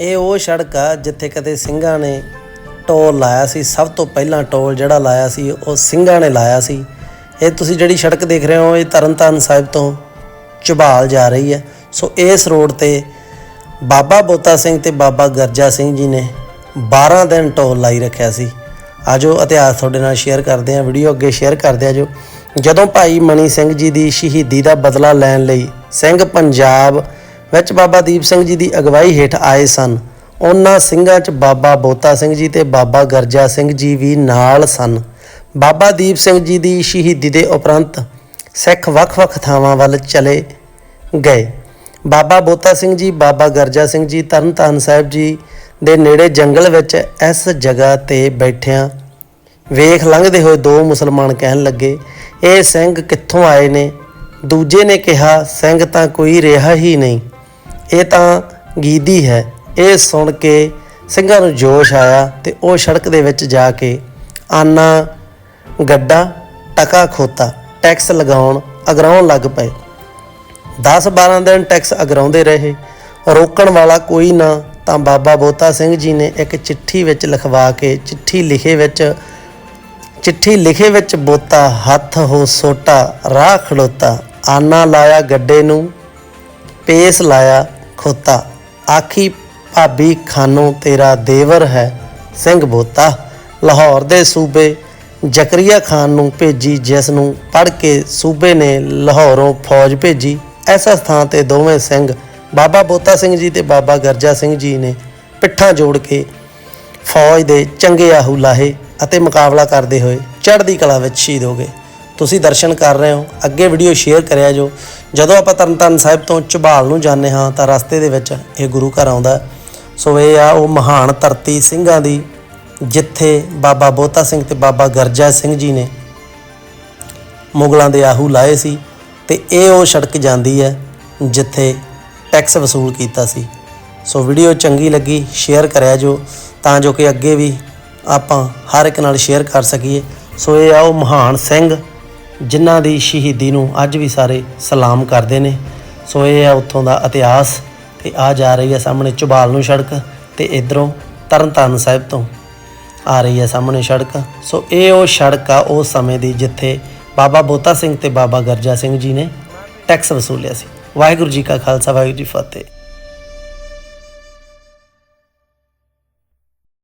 ਇਹ ਉਹ ਸੜਕ ਆ ਜਿੱਥੇ ਕਦੇ ਸਿੰਘਾਂ ਨੇ ਟੋਲ ਲਾਇਆ ਸੀ। ਸਭ ਤੋਂ ਪਹਿਲਾਂ ਟੋਲ ਜਿਹੜਾ ਲਾਇਆ ਸੀ, ਉਹ ਸਿੰਘਾਂ ਨੇ ਲਾਇਆ ਸੀ। ਇਹ ਤੁਸੀਂ ਜਿਹੜੀ ਸੜਕ ਦੇਖ ਰਹੇ ਹੋ, ਇਹ ਤਰਨਤਾਰਨ ਸਾਹਿਬ ਤੋਂ ਝਬਾਲ ਜਾ ਰਹੀ ਹੈ। ਸੋ ਇਸ ਰੋਡ ਤੇ ਬਾਬਾ ਬੋਤਾ ਸਿੰਘ ਤੇ ਬਾਬਾ ਗਰਜਾ ਸਿੰਘ ਜੀ ਨੇ 12 ਦਿਨ ਟੋਲ ਲਾਈ ਰੱਖਿਆ ਸੀ। ਆਜੋ ਇਤਿਹਾਸ ਤੁਹਾਡੇ ਨਾਲ ਸ਼ੇਅਰ ਕਰਦੇ ਹਾਂ ਵੀਡੀਓ ਅੱਗੇ ਸ਼ੇਅਰ ਕਰਦੇ ਆ ਜੋ ਜਦੋਂ ਭਾਈ ਮਣੀ ਸਿੰਘ ਜੀ ਦੀ ਸ਼ਹੀਦੀ ਦਾ ਬਦਲਾ ਲੈਣ ਲਈ ਸਿੰਘ ਪੰਜਾਬ ਵਿੱਚ ਬਾਬਾ ਦੀਪ ਸਿੰਘ ਜੀ ਦੀ ਅਗਵਾਈ ਹੇਠ ਆਏ ਸਨ। ਉਹਨਾਂ ਸਿੰਘਾਂ 'ਚ ਬਾਬਾ ਬੋਤਾ ਸਿੰਘ ਜੀ ਤੇ ਬਾਬਾ ਗਰਜਾ ਸਿੰਘ ਜੀ ਵੀ ਨਾਲ ਸਨ। ਬਾਬਾ ਦੀਪ ਸਿੰਘ ਜੀ ਦੀ ਸ਼ਹੀਦੀ ਦੇ ਉਪਰੰਤ ਸਿੱਖ ਵੱਖ-ਵੱਖ ਥਾਵਾਂ ਵੱਲ ਚਲੇ ਗਏ। ਬਾਬਾ ਬੋਤਾ ਸਿੰਘ ਜੀ, ਬਾਬਾ ਗਰਜਾ ਸਿੰਘ ਜੀ, ਤਰਨਤਾਰਨ ਸਾਹਿਬ ਜੀ ਦੇ ਨੇੜੇ ਜੰਗਲ ਵਿੱਚ ਇਸ ਜਗ੍ਹਾ ਤੇ ਬੈਠਿਆਂ ਵੇਖ ਲੰਘਦੇ ਹੋਏ ਦੋ ਮੁਸਲਮਾਨ ਕਹਿਣ ਲੱਗੇ, ਇਹ ਸਿੰਘ ਕਿੱਥੋਂ ਆਏ ਨੇ? ਦੂਜੇ ਨੇ ਕਿਹਾ, ਸਿੰਘ ਤਾਂ ਕੋਈ ਰਿਹਾ ਹੀ ਨਹੀਂ। ਇਹ ਤਾਂ ਗੀਦੀ ਹੈ। ਇਹ ਸੁਣ ਕੇ ਸਿੰਘਾਂ ਨੂੰ ਜੋਸ਼ ਆਇਆ ਤੇ ਉਹ ਸੜਕ ਦੇ ਵਿੱਚ ਜਾ ਕੇ ਆਨਾ, ਗੱਡਾ, ਟਕਾ ਖੋਤਾ, ਟੈਕਸ ਲਗਾਉਣ ਅਗਰਾਉਣ ਲੱਗ ਪਏ। 10-12 ਦਿਨ ਟੈਕਸ ਅਗਰਾਉਂਦੇ ਰਹੇ। ਰੋਕਣ ਵਾਲਾ ਕੋਈ ਨਾ, ਤਾਂ ਬਾਬਾ ਬੋਤਾ ਸਿੰਘ ਜੀ ਨੇ ਇੱਕ ਚਿੱਠੀ ਵਿੱਚ ਲਿਖਵਾ ਕੇ ਚਿੱਠੀ ਲਿਖੇ ਵਿੱਚ, ਚਿੱਠੀ ਲਿਖੇ ਵਿੱਚ ਬੋਤਾ, ਹੱਥ ਹੋ ਸੋਟਾ, ਰਾਹ ਖੜੋਤਾ ਆਨਾ ਲਾਇਆ ਗੱਡੇ ਨੂੰ, ਪੇਸ ਲਾਇਆ ਖੋਤਾ। ਆਖੀ, ਭਾਬੀ, ਖਾਨੋਂ, ਤੇਰਾ ਦੇਵਰ ਹੈ, ਸਿੰਘ ਬੋਤਾ। ਲਾਹੌਰ ਦੇ ਸੂਬੇ ਜ਼ਕਰੀਆ ਖਾਨ ਨੂੰ ਭੇਜੀ, ਜਿਸ ਨੂੰ ਪੜ੍ਹ ਕੇ ਸੂਬੇ ਨੇ ਲਾਹੌਰੋਂ ਫੌਜ ਭੇਜੀ। ਐਸਾ ਸਥਾਨ ਤੇ ਦੋਵੇਂ ਸਿੰਘ, ਬਾਬਾ ਬੋਤਾ ਸਿੰਘ ਜੀ ਤੇ ਬਾਬਾ ਗਰਜਾ ਸਿੰਘ ਜੀ ਨੇ ਪਿੱਠਾਂ ਜੋੜ ਕੇ ਫੌਜ ਦੇ ਚੰਗੇ ਆਹੂ ਲਾਹੇ ਅਤੇ ਮੁਕਾਬਲਾ ਕਰਦੇ ਹੋਏ ਚੜ੍ਹਦੀ ਕਲਾ ਵਿੱਚ ਸ਼ਹੀਦ ਹੋ ਗਏ। ਤੁਸੀਂ ਦਰਸ਼ਨ ਕਰ ਰਹੇ ਹੋ। ਅੱਗੇ ਵੀਡੀਓ ਸ਼ੇਅਰ ਕਰਿਆ ਜੋ ਜਦੋਂ ਆਪਾਂ ਤਰਨਤਾਰਨ ਸਾਹਿਬ ਤੋਂ ਝਬਾਲ ਨੂੰ ਜਾਂਦੇ ਹਾਂ ਤਾਂ ਰਸਤੇ ਦੇ ਵਿੱਚ ਇਹ ਗੁਰੂ ਘਰ ਆਉਂਦਾ ਸੋ ਇਹ ਆ ਉਹ ਮਹਾਨ ਧਰਤੀ ਸਿੰਘਾਂ ਦੀ, ਜਿੱਥੇ ਬਾਬਾ ਬੋਤਾ ਸਿੰਘ ਤੇ ਬਾਬਾ ਗਰਜਾ ਸਿੰਘ ਜੀ ਨੇ ਮੁਗਲਾਂ ਦੇ ਆਹੂ ਲਾਏ ਸੀ ਤੇ ਇਹ ਉਹ ਸੜਕ ਜਾਂਦੀ ਹੈ ਜਿੱਥੇ ਟੈਕਸ ਵਸੂਲ ਕੀਤਾ ਸੀ। ਸੋ ਵੀਡੀਓ ਚੰਗੀ ਲੱਗੀ, ਸ਼ੇਅਰ ਕਰਿਆ ਜੋ ਤਾਂ ਜੋ ਕਿ ਅੱਗੇ ਵੀ ਆਪਾਂ ਹਰ ਇੱਕ ਨਾਲ ਸ਼ੇਅਰ ਕਰ ਸਕੀਏ। ਸੋ ਇਹ ਆ ਉਹ ਮਹਾਨ ਸਿੰਘ ਜਿਨ੍ਹਾਂ ਦੀ ਸ਼ਹੀਦੀ ਨੂੰ ਅੱਜ ਵੀ ਸਾਰੇ ਸਲਾਮ ਕਰਦੇ ਨੇ। ਸੋ ਇਹ ਆ ਉੱਥੋਂ ਦਾ ਇਤਿਹਾਸ ਤੇ ਆ ਜਾ ਰਹੀ ਹੈ ਸਾਹਮਣੇ ਚੁਬਾਲ ਨੂੰ ਸੜਕ ਤੇ ਇਧਰੋਂ ਤਰਨਤਾਰਨ ਸਾਹਿਬ ਤੋਂ ਆ ਰਹੀ ਹੈ ਸਾਹਮਣੇ ਸੜਕ। ਸੋ ਇਹ ਉਹ ਸੜਕ ਆ ਉਸ ਸਮੇਂ ਦੀ ਜਿੱਥੇ ਬਾਬਾ ਬੋਤਾ ਸਿੰਘ ਤੇ ਬਾਬਾ ਗਰਜਾ ਸਿੰਘ ਜੀ ਨੇ ਟੈਕਸ ਵਸੂਲਿਆ ਸੀ। ਵਾਹਿਗੁਰੂ ਜੀ ਕਾ ਖਾਲਸਾ, ਵਾਹਿਗੁਰੂ ਜੀ ਫਤਿਹ।